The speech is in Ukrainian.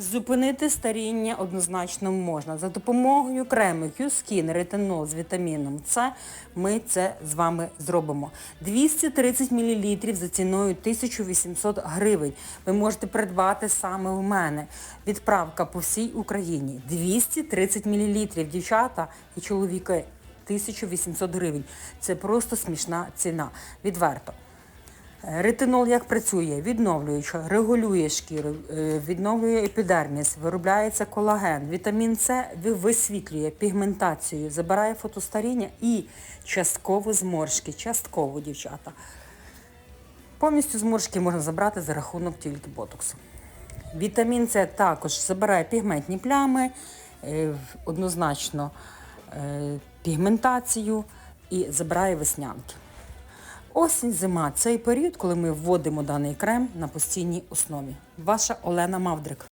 Зупинити старіння однозначно можна. За допомогою крему Q-Skin ретинол з вітаміном С ми це з вами зробимо. 230 мл за ціною 1800 гривень. Ви можете придбати саме у мене. Відправка по всій Україні. 230 мл, дівчата і чоловіки. 1800 гривень. Це просто смішна ціна. Відверто. Ретинол як працює? Відновлюючи, регулює шкіру, е, відновлює епідерміс, виробляється колаген. Вітамін С висвітлює пігментацію, забирає фотостаріння і частково зморшки. Частково, дівчата. Повністю зморшки можна забрати за рахунок тільки ботоксу. Вітамін С також забирає пігментні плями, е, однозначно е, пігментацію і забирає веснянки. Осінь, зима цей період, коли ми вводимо даний крем на постійній основі. Ваша Олена Мавдрик.